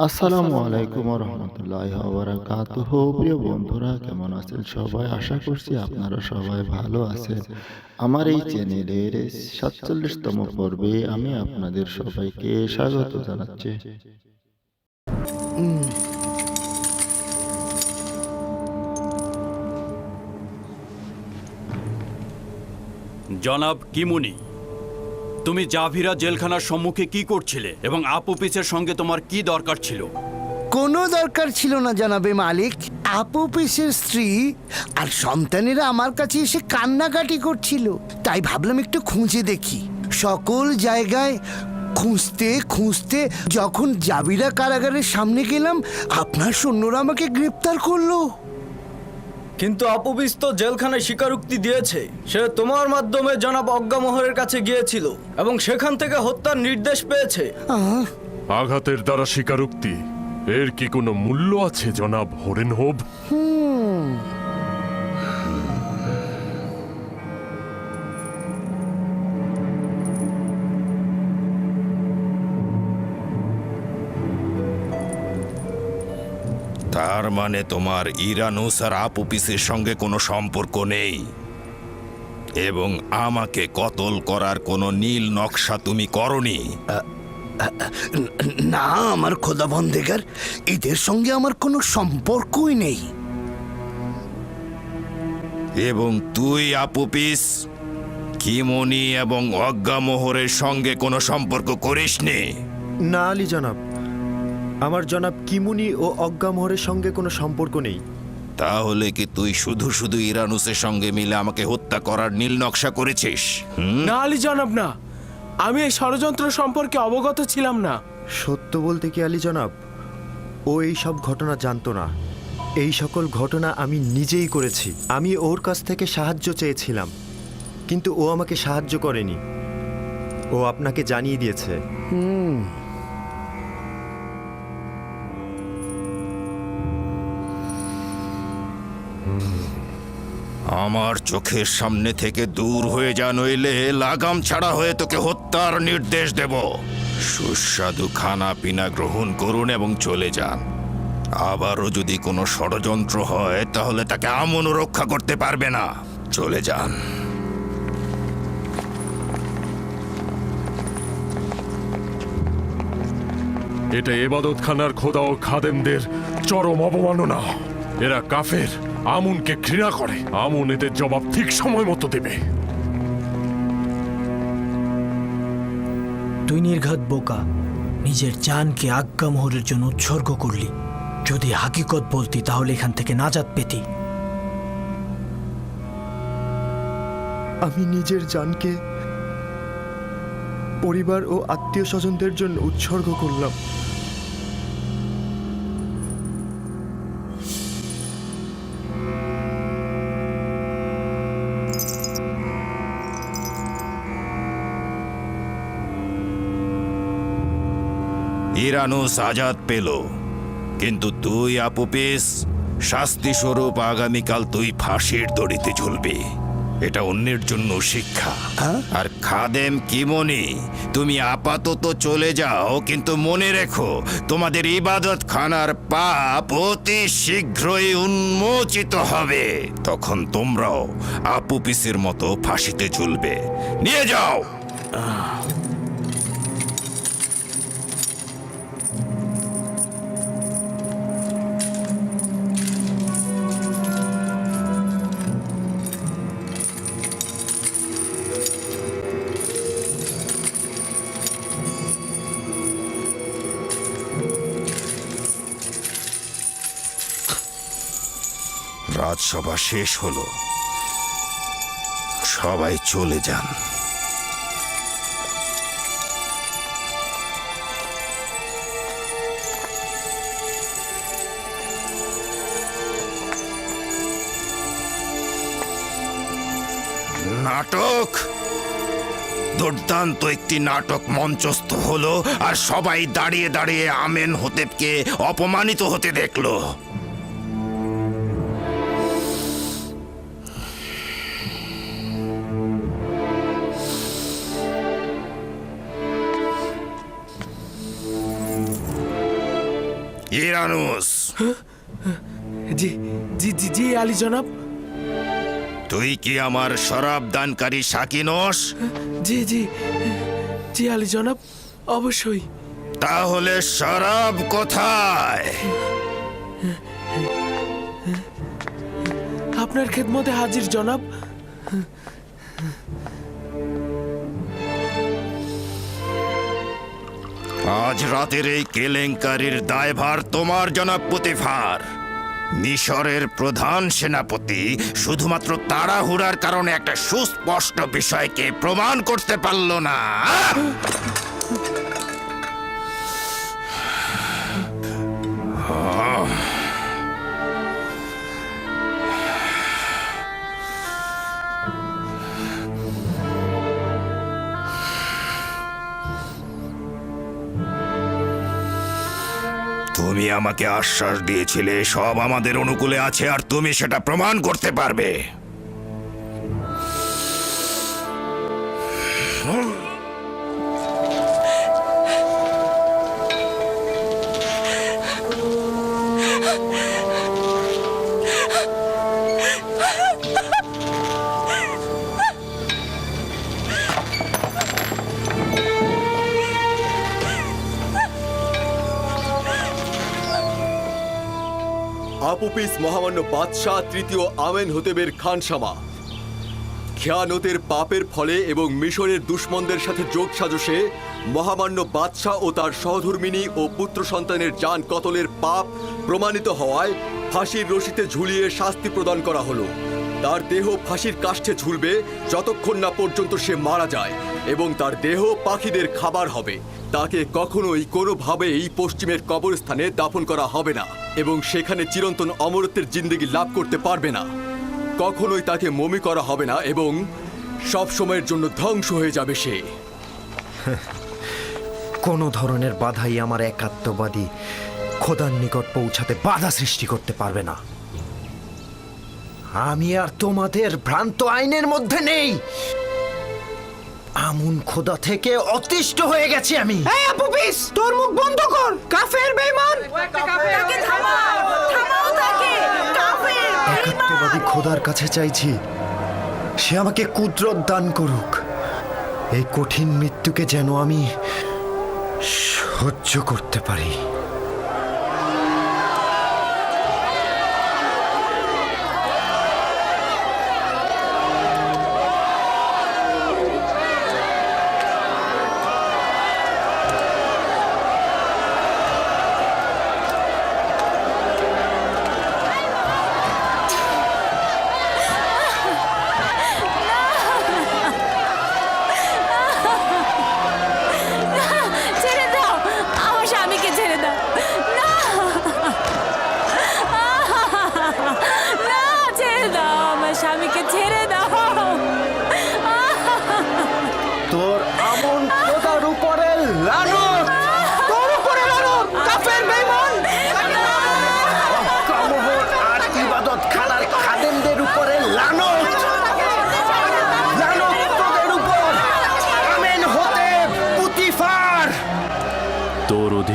আসসালামু আলাইকুম রহমতুল্লাহ বারাকাতুহ। প্রিয় বন্ধুরা কেমন আছেন সবাই? আশা করছি আপনারা সবাই ভালো আছেন। আমার এই চ্যানেলের সাতচল্লিশতম পর্বে আমি আপনাদের সবাইকে স্বাগত জানাচ্ছি। জনাব কিমুনি। তুমি জাভিরা জেলখানার সম্মুখে কি করছিলে এবং আপু আপুপিসের সঙ্গে তোমার কি দরকার ছিল? কোনো দরকার ছিল না, জানাবে মালিক। আপু পিসের স্ত্রী আর সন্তানেরা আমার কাছে এসে কান্নাকাটি করছিল। তাই ভাবলাম একটু খুঁজে দেখি। সকল জায়গায় খুঁজতে খুঁজতে যখন জাবিরা কারাগারের সামনে গেলাম, আপনার সৈন্যরা আমাকে গ্রেপ্তার করল। কিন্তু অপবিস তো জেলখানায় স্বীকারোক্তি দিয়েছে। সে তোমার মাধ্যমে জনাব অজ্ঞামোহরের কাছে গিয়েছিল এবং সেখান থেকে হত্যার নির্দেশ পেয়েছে। আঘাতের দ্বারা স্বীকারোক্তি। এর কি কোনো মূল্য আছে জনাব হরেন হোব তার মানে তোমার ইরানুস আর আপুপিসের সঙ্গে কোনো সম্পর্ক নেই। এবং আমাকে কতল করার কোনো নীল নকশা তুমি করনি। না আমার খোদা বন্দেগার এদের সঙ্গে আমার কোনো সম্পর্কই নেই। এবং তুই আপুপিস কিমনি এবং অজ্ঞামোহরের সঙ্গে কোনো সম্পর্ক করিসনি? না আলী জনাব। আমার জনাব কিমুনি ও অজ্ঞামোহরের সঙ্গে কোনো সম্পর্ক নেই। তাহলে কি তুই শুধু শুধু ইরানুসের সঙ্গে মিলে আমাকে হত্যা করার নীল নকশা করেছিস? হুম? না আলী জনাব না। আমি এই ষড়যন্ত্র সম্পর্কে অবগত ছিলাম না। সত্য বলতে কি আলী জনাব? ও এই সব ঘটনা জানতো না। এই সকল ঘটনা আমি নিজেই করেছি। আমি ওর কাছ থেকে সাহায্য চেয়েছিলাম। কিন্তু ও আমাকে সাহায্য করেনি। ও আপনাকে জানিয়ে দিয়েছে। আমার চোখের সামনে থেকে দূর হয়ে যা, নইলে লাগাম ছাড়া হয়ে তোকে হত্যার নির্দেশ দেব। সুস্বাদু খানা পিনা গ্রহণ করুন এবং চলে যান। আবারও যদি কোনো ষড়যন্ত্র হয়, তাহলে তাকে আমনও রক্ষা করতে পারবে না। চলে যান। এটা এবাদত খানার খোদা ও খাদেমদের চরম অবমাননা। এরা কাফের। আমুনকে ঘৃণা করে। আমুন এদের জবাব ঠিক সময় মতো দেবে। তুই নির্ঘাত বোকা নিজের জানকে আজ্ঞামোহরের জন্য উৎসর্গ করলি। যদি হাকিকত বলতি তাহলে এখান থেকে নাজাত পেতি। আমি নিজের জানকে পরিবার ও আত্মীয় স্বজনদের জন্য উৎসর্গ করলাম। ইরানুস আজাদ পেল। কিন্তু তুই আপুপিস শাস্তি স্বরূপ আগামীকাল তুই ফাঁসির দড়িতে ঝুলবি। এটা অন্যের জন্য শিক্ষা। আর খাদেম কিমনি তুমি আপাতত চলে যাও কিন্তু মনে রেখো তোমাদের ইবাদত খানার পাপ অতি শীঘ্রই উন্মোচিত হবে। তখন তোমরাও আপুপিসের মতো ফাঁসিতে ঝুলবে। নিয়ে যাও! রাজসভা শেষ হলো। সবাই চলে যান। নাটক? দুর্দান্ত একটি নাটক মঞ্চস্থ হলো আর সবাই দাঁড়িয়ে দাঁড়িয়ে আমেন হতেবকে অপমানিত হতে দেখল। ইরানুস জি জি জি জি আলী জনাব। তুই কি আমার শরাব দানকারী শাকিনস জি জি জি আলী জনাব অবশ্যই। তাহলে শরাব কোথায়? আপনার খেদমতে হাজির জনাব। আজ রাতের এই কেলেঙ্কারির দায়ভার তোমার, জনাব পুতিফার। মিশরের প্রধান সেনাপতি শুধুমাত্র তাড়াহুড়ার কারণে একটা সুস্পষ্ট বিষয়কে প্রমাণ করতে পারল না। আমাকে আশ্বাস দিয়েছিলে সব আমাদের অনুকূলে আছে আর তুমি সেটা প্রমাণ করতে পারবে। মহামান্য বাদশাহ তৃতীয় আমেন হতেবের খানসামা। খেয়ানতের পাপের ফলে এবং মিশরের দুশ্মনদের সাথে যোগ সাজসে মহামান্য বাদশাহ ও তার সহধর্মিনী ও পুত্র সন্তানের যান কতলের পাপ প্রমাণিত হওয়ায় ফাঁসির রশিতে ঝুলিয়ে শাস্তি প্রদান করা হলো। তার দেহ ফাঁসির কাষ্ঠে ঝুলবে যতক্ষণ না পর্যন্ত সে মারা যায় এবং তার দেহ পাখিদের খাবার হবে। তাকে কখনোই কোনোভাবেই পশ্চিমের কবরস্থানে দাফন করা হবে না। এবং সেখানে চিরন্তন অমরত্বের জিন্দেগি লাভ করতে পারবে না। কখনোই তাকে মমি করা হবে না এবং সব সময়ের জন্য ধ্বংস হয়ে যাবে সে। কোনো ধরনের বাধাই আমার একাত্মবাদী খোদার নিকট পৌঁছাতে বাধা সৃষ্টি করতে পারবে না। আমি আর তোমাদের ভ্রান্ত আইনের মধ্যে নেই। আমুন খোদা থেকে অতিষ্ঠ হয়ে গেছি আমি। এই আপুপিস তোর মুখ বন্ধ কর। কাফের বেঈমান। একাত্মবাদী খোদার কাছে চাইছি সে আমাকে কুদরত দান করুক। এই কঠিন মৃত্যুকে যেন আমি সহ্য করতে পারি।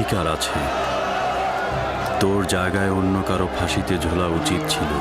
অধিকার আছে। তোর জায়গায় অন্য কারও ফাঁসিতে ঝোলা উচিত ছিল।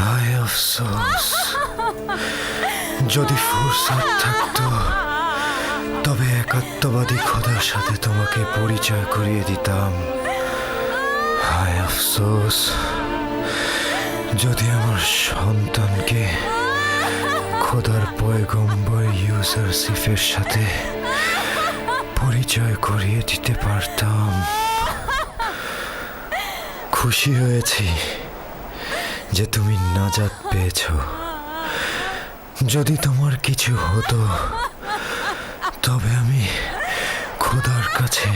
হায় আফসোস। যদি ফুরসত থাকতো তবে একাত্মবাদী খোদার সাথে তোমাকে পরিচয় করিয়ে দিতাম। হায় আফসোস, যদি আমার সন্তানকে খোদার পয়গম্বর ইউজার সিফের সাথে পরিচয় করিয়ে দিতে পারতাম। খুশি হয়েছি যে তুমি নাজাত পেয়েছ। যদি তোমার কিছু হতো, তবে আমি খোদার কাছে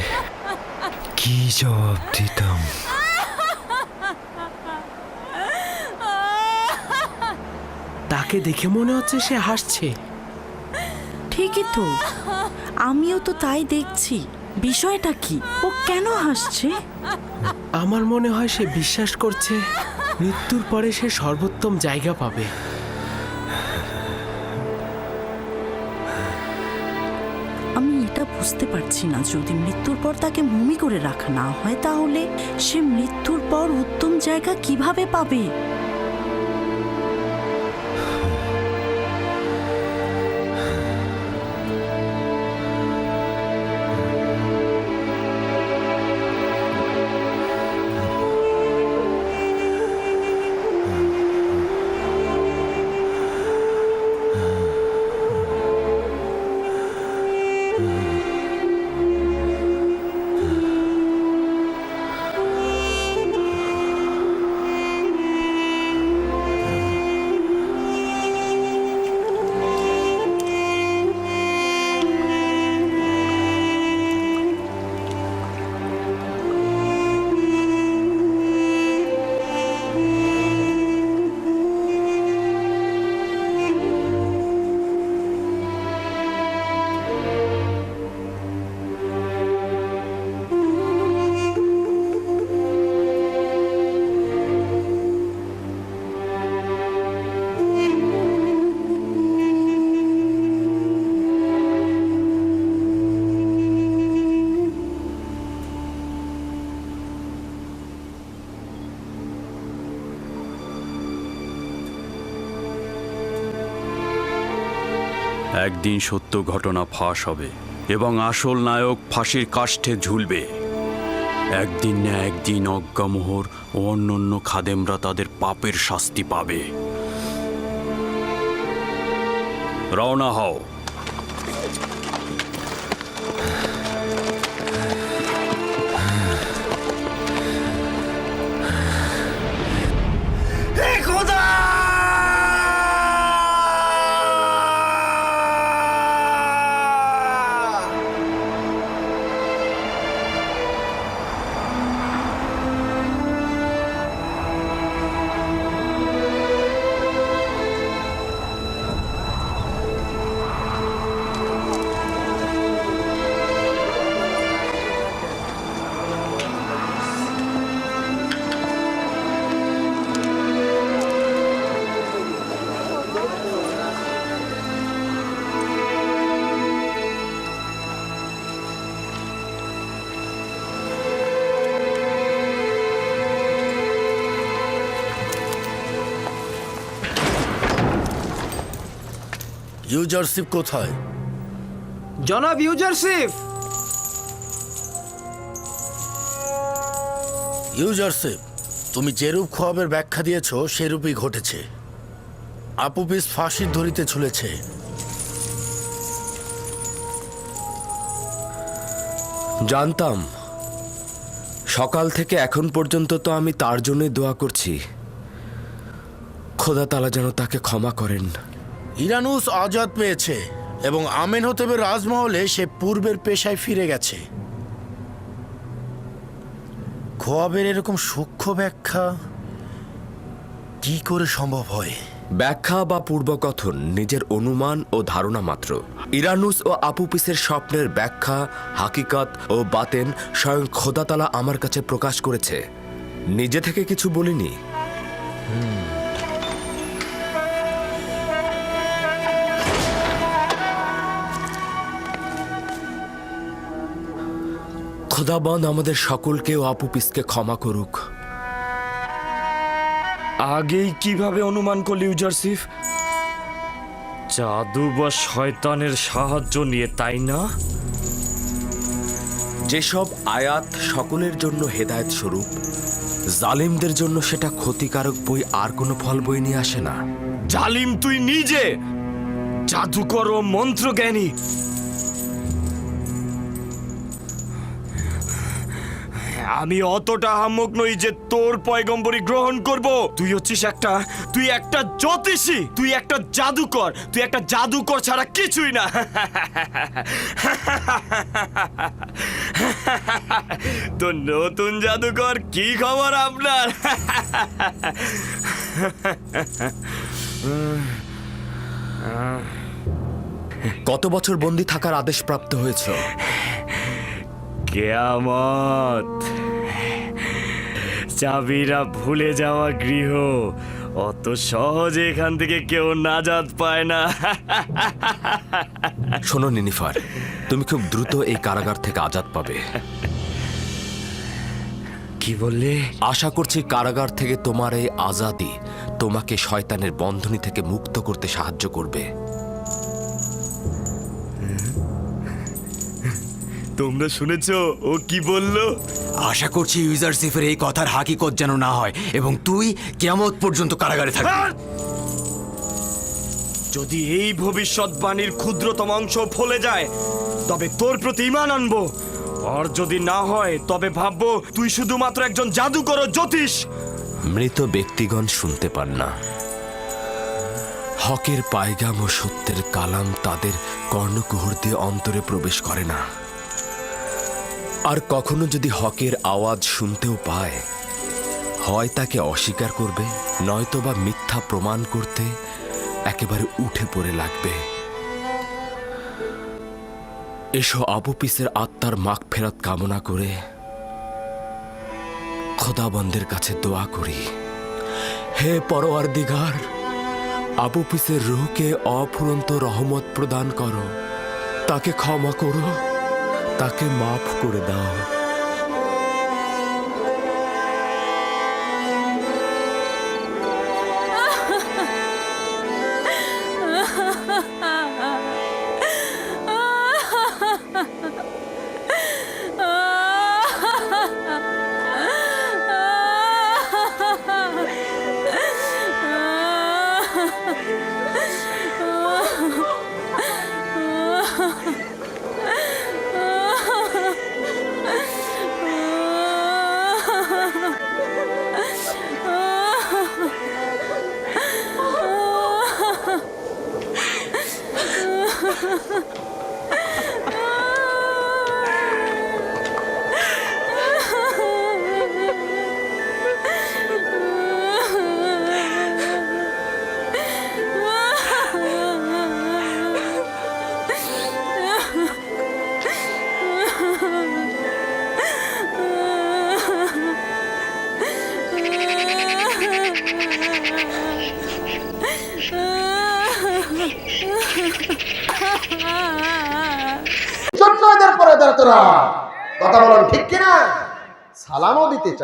কি জবাব দিতাম? তাকে দেখে মনে হচ্ছে সে হাসছে। ঠিকই তো। আমিও তো তাই দেখছি। বিষয়টা কি? ও কেন হাসছে? আমার মনে হয় সে বিশ্বাস করছে মৃত্যুর পরে সে সর্বোত্তম জায়গা পাবে। আমি এটা বুঝতে পারছি না যদি মৃত্যুর পর তাকে মমি করে রাখা না হয় তাহলে সে মৃত্যুর পর উত্তম জায়গা কীভাবে পাবে? একদিন সত্য ঘটনা ফাঁস হবে এবং আসল নায়ক ফাঁসির কাষ্ঠে ঝুলবে। একদিন না একদিন অজ্ঞামোহর ও অন্যান্য খাদেমরা তাদের পাপের শাস্তি পাবে। রওনা হও। ইউজারশিপ কোথায়? জনাব ইউজারশিপ! ইউজারশিপ তুমি যেরূপ খোয়াবের ব্যাখ্যা দিয়েছ সেরূপই ঘটেছে। আপুপিস ফাঁসির ধরিতে ঝুলেছে। জানতাম সকাল থেকে এখন পর্যন্ত তো আমি তার জন্যই দোয়া করছি। খোদা তালা যেন তাকে ক্ষমা করেন। ইরানুস আজাদ পেয়েছে এবং আমেন হতেবের রাজমহলে সে পূর্বের পেশায় ফিরে গেছে। খোয়াবের এরকম সূক্ষ্ম ব্যাখ্যা কি করে সম্ভব হয়? ব্যাখ্যা বা পূর্বকথন নিজের অনুমান ও ধারণা মাত্র। ইরানুস ও আপুপিসের স্বপ্নের ব্যাখ্যা হাকিকত ও বাতেন স্বয়ং খোদাতালা আমার কাছে প্রকাশ করেছে। নিজে থেকে কিছু বলিনি। খোদাবন আমাদের সকলকে ও আপুপিসকে ক্ষমা করুক। আগেই কীভাবে অনুমান করলি ইউজারসিফ জাদু বা শয়তানের সাহায্য নিয়ে তাই না? যেসব আয়াত সকলের জন্য হেদায়ত স্বরূপ জালিমদের জন্য সেটা ক্ষতিকারক বই আর কোনো ফল বই নিয়ে আসে না। জালিম তুই নিজে! জাদুকর ও মন্ত্রজ্ঞানী! আমি অতটা হাম্মক নই যে তোর পয়গম্বরী গ্রহণ করব। তুই হচ্ছিস একটা, তুই একটা জ্যোতিষী, তুই একটা জাদুকর, তুই একটা জাদুকর ছাড়া কিছুই না। তো নতুন জাদুকর কি খবর আপনার? কত বছর বন্দি থাকার আদেশ প্রাপ্ত হয়েছে? কেয়ামত। চাবিরা ভুলে যাওয়া গৃহ। অত সহজে এখান থেকে কেউ নাজাত পায় না। শোনো নিনিফার তুমি খুব দ্রুত এই কারাগার থেকে আজাদ পাবে। কি বললে? আশা করছি কারাগার থেকে তোমার এই আজাদি তোমাকে শয়তানের বন্ধনী থেকে মুক্ত করতে সাহায্য করবে। তোমরা শুনেছ ও কি বলল? আশা করছি ইউজারসিফের এই কথার হাকিকত যেন না হয় এবং তুই কেমন পর্যন্ত কারাগারে থাকবি। যদি এই ভবিষ্যৎবাণীর ক্ষুদ্রতম অংশ ফলে যায় তবে তোর প্রতি ইমান আনব। আর যদি না হয় তবে ভাববো তুই শুধুমাত্র একজন জাদুকর ও জ্যোতিষ। মৃত ব্যক্তিগণ শুনতে পান না। হকের পায়গাম ও সত্যের কালাম তাদের কর্ণকুহর দিয়ে অন্তরে প্রবেশ করে না। আর কখনো যদি হকের আওয়াজ শুনতেও পায়, হয় তাকে অস্বীকার করবে নয়তো বা মিথ্যা প্রমাণ করতে একেবারে উঠে পড়ে লাগবে। এসো আবু পিসের আত্মার মাগ ফেরত কামনা করে খোদাবন্দের কাছে দোয়া করি। হে পরোয়ার দিগার, আবু পিসের রুহকে অফুরন্ত রহমত প্রদান করো, তাকে ক্ষমা করো। তাকে মাফ করে দাও।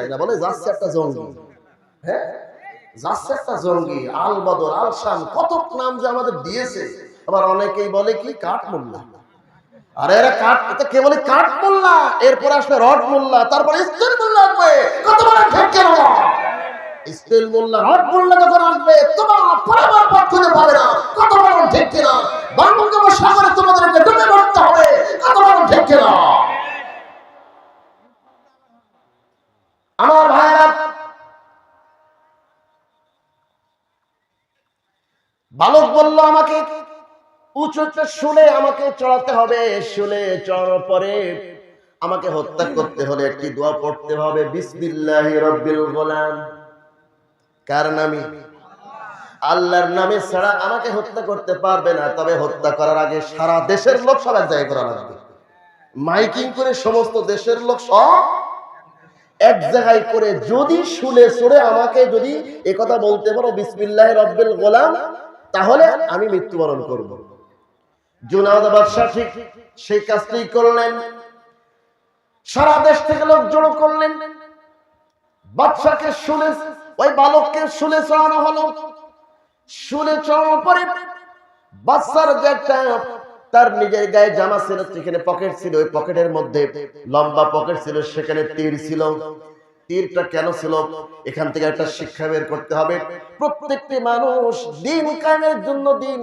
চাই না, বলে যাচ্ছে একটা জঙ্গি। হ্যাঁ? যাচ্ছে একটা জঙ্গি আল বদর আল কত নাম যে আমাদের দিয়েছে। আবার অনেকেই বলে কি কাঠ মোল্লা আরে এরা কাঠ কে বলে? কাঠ মোল্লা রড মোল্লা, তারপরে মোল্লা আসবে। কত বলেন ঠিক মোল্লা, রড মোল্লা যখন আসবে, তোমার পরিবার পাবে না, কত ঠিক কিনা বঙ্গোপসাগরে তোমাদেরকে ডুবে মরতে হবে, কত বলেন ঠিক কিনা বালক বলল, আমাকে উঁচুতে শুলে আমাকে চড়াতে হবে, শুলে চড়ানোর পরে আমাকে হত্যা করতে হলে একটি দোয়া পড়তে হবে কার নামে? আল্লাহর নামে ছাড়া আমাকে হত্যা করতে পারবে না, তবে হত্যা করার আগে সারা দেশের লোক সব এক জায়গায় করা লাগবে। মাইকিং করে সমস্ত দেশের লোক সব এক জায়গায় করে যদি শুলে চড়ে আমাকে যদি একথা বলতে পারো বিসমিল্লাহ রব্বিল গোলাম তাহলে আমি মৃত্যুবরণ করব। সেই কাজটি করলেন। সারা দেশ থেকে লোক জড়ো করলেন। বাদশাকে শুনে, ওই বালককে শুলে চড়ানো হলো। শুলে চড়ানোর পরে বাচ্চার যে একটা তার নিজের গায়ে জামা ছিল, সেখানে পকেট ছিল। ওই পকেটের মধ্যে লম্বা পকেট ছিল, সেখানে তীর ছিল। তীরটা কেন ছিল? এখান থেকে একটা শিক্ষা বের করতে হবে। প্রত্যেকটি মানুষ দিন কায়েমের জন্য দিন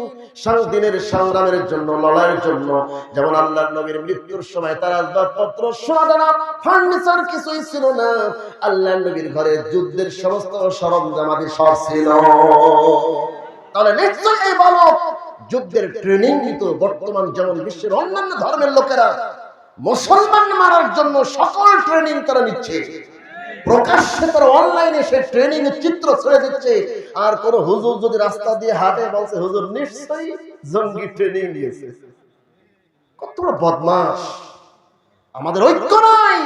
দিনের সংগ্রামের জন্য, লড়াইয়ের জন্য। যেমন আল্লাহ নবীর মৃত্যুর সময় তার আসবাবপত্র, সোনাদানা, ফার্নিচার কিছুই ছিল না। আল্লাহ নবীর ঘরে যুদ্ধের সমস্ত সরঞ্জামাদি সব ছিল। তাহলে নিশ্চয়ই বালক যুদ্ধের ট্রেনিং নিত বর্তমান যেমন বিশ্বের অন্যান্য ধর্মের লোকেরা। মুসলমান মারার জন্য সকল ট্রেনিং তারা নিচ্ছে। প্রকাশ্যে তারা অনলাইনে সে ট্রেনিং এর চিত্র ছেড়ে দিচ্ছে। আর কোন হুজুর যদি রাস্তা দিয়ে হাঁটে, বলছে, হুজুর, নিশ্চয়ই জঙ্গি ট্রেনিং নিয়েছে। কত বদমাস আমাদের ঐক্য নাই।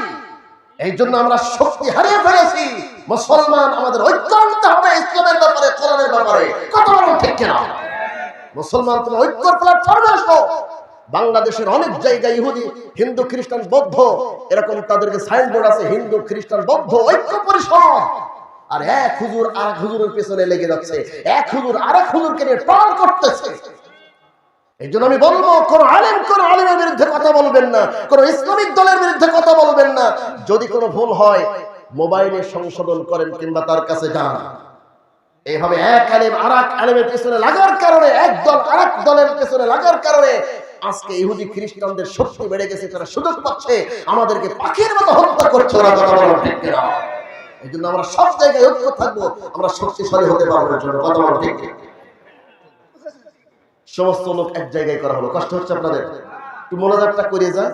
এই জন্য আমরা শক্তি হারিয়ে ফেলেছি। মুসলমান আমাদের ঐক্য আনতে হবে ইসলামের ব্যাপারে, কোরআনের ব্যাপারে। কত বড় ঠিক কিনা? মুসলমান, তুমি ঐক্যর প্ল্যাটফর্মে আসো। বাংলাদেশের অনেক জায়গায় ইহুদি, হিন্দু, খ্রিস্টান, বৌদ্ধ, এরকম তাদেরকে সাইনবোর্ড আছে, হিন্দু, খ্রিস্টান, বৌদ্ধ, ঐক্য পরিষদ। আর এক হুজুর আর এক হুজুরের পেছনে লেগে যাচ্ছে, এক হুজুর আরেক হুজুরকে নিয়ে টল করতেছে। এই জন্য আমি বলব, কোন আলেম, কোন আলেমের বিরুদ্ধে কথা বলবেন না, কোন ইসলামিক দলের বিরুদ্ধে কথা বলবেন না। যদি কোনো ভুল হয়, মোবাইলে সংশোধন করেন কিংবা তার কাছে যান। এইভাবে এক আলেম আর এক আলেমের পেছনে লাগার কারণে, এক দল আর এক দলের পেছনে লাগার কারণে আজকে ইহুদি খ্রিস্টানদের শক্তি বেড়ে গেছে, তারা সুযোগ পাচ্ছে, আমাদেরকে পাখির মতো হত্যা করছে? এই জন্য আমরা সব জায়গায় ঐক্য থাকব, আমরা শক্তিশালী হতে পারব কথা সমস্ত লোক এক জায়গায় করা হলো। কষ্ট হচ্ছে আপনাদের? একটু মনোজারটা করে যান।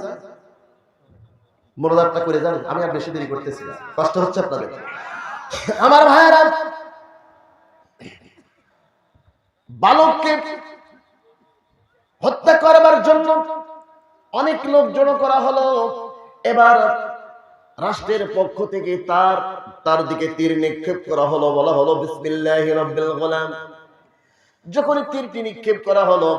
মনোজারটা করে যান, আমি আর বেশি দেরি করতেছি না। কষ্ট হচ্ছে আপনাদের? আমার ভাইয়েরা, বালককে হত্যা করবার জন্য অনেক লোক জড়ো করা হলো। এবার রাষ্ট্রের পক্ষ থেকে তার তার দিকে তীর নিক্ষেপ করা হলো, বলা হলো যখন তীরটি নিক্ষেপ করা হলো,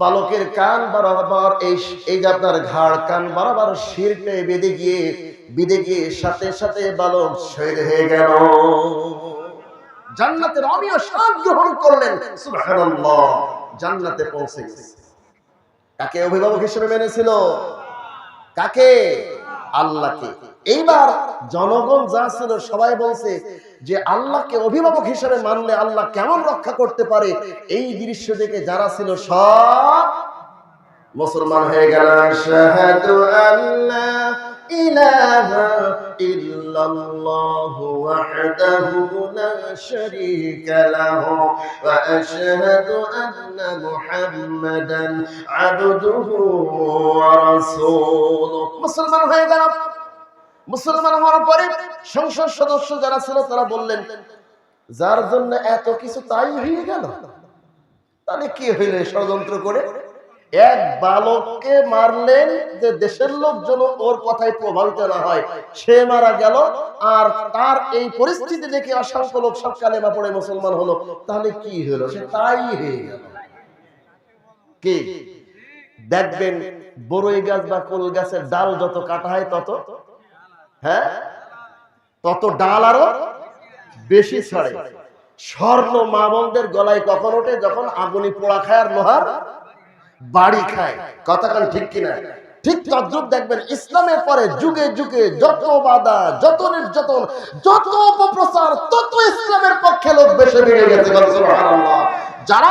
বালকের কান বরাবর এই এই যে আপনার ঘাড়, কান বরাবর শিরটে বেঁধে গিয়ে বেঁধে গিয়ে সাথে সাথে বালক শহীদ হয়ে গেল। জান্নাতের অমীয় স্বাদ গ্রহণ করলেন, সুবহানাল্লাহ, জান্নাতে পৌঁছে গেছে। কাকে অভিভাবক হিসেবে মেনেছিল? কাকে? আল্লাহকে। এইবার জনগণ যা ছিল সবাই বলছে যে আল্লাহকে অভিভাবক হিসেবে মানলে আল্লাহ কেমন রক্ষা করতে পারে? এই দৃশ্য দেখে যারা ছিল সব মুসলমান হয়ে গেল ইল্লাল্লাহু ওয়াহদাহু লা শারীকা লাহু ওয়া আশহাদু আন্না মুহাম্মাদান আবদুহু ওয়া রাসূলুহু মুসলমান হয়ে গেল। মুসলমান হওয়ার পরে সংসদ সদস্য যারা ছিল তারা বললেন, যার জন্য এত কিছু তাই হয়ে গেল? তাহলে কি হইলে ষড়যন্ত্র করে? এক বালককে মারলেন যে দেশের লোক যেন ওর কথায় প্রভাবিত না হয়। সে মারা গেল আর তার এই পরিস্থিতি দেখে অসংখ্য লোক সব কালেমা পড়ে মুসলমান হলো। তাহলে কি হলো? সে তাই হয়ে গেল। কি? দেখবেন বড়ই গাছ বা কোল গাছের ডাল যত কাটা হয় তত হ্যাঁ? তত ডাল আরও বেশি ছড়ে। স্বর্ণ মা বোনদের গলায় কখন ওঠে? যখন আগুনি পোড়া খায় আর লোহার বাড়ি খায়। কথাখান ঠিক কিনা? ঠিক তদ্রুপ দেখবেন ইসলামের পরে যুগে যুগে যত বাধা, যত নির্যাতন, যত অপপ্রচার, তত ইসলামের পক্ষে লোক বেশি গেছে। যারা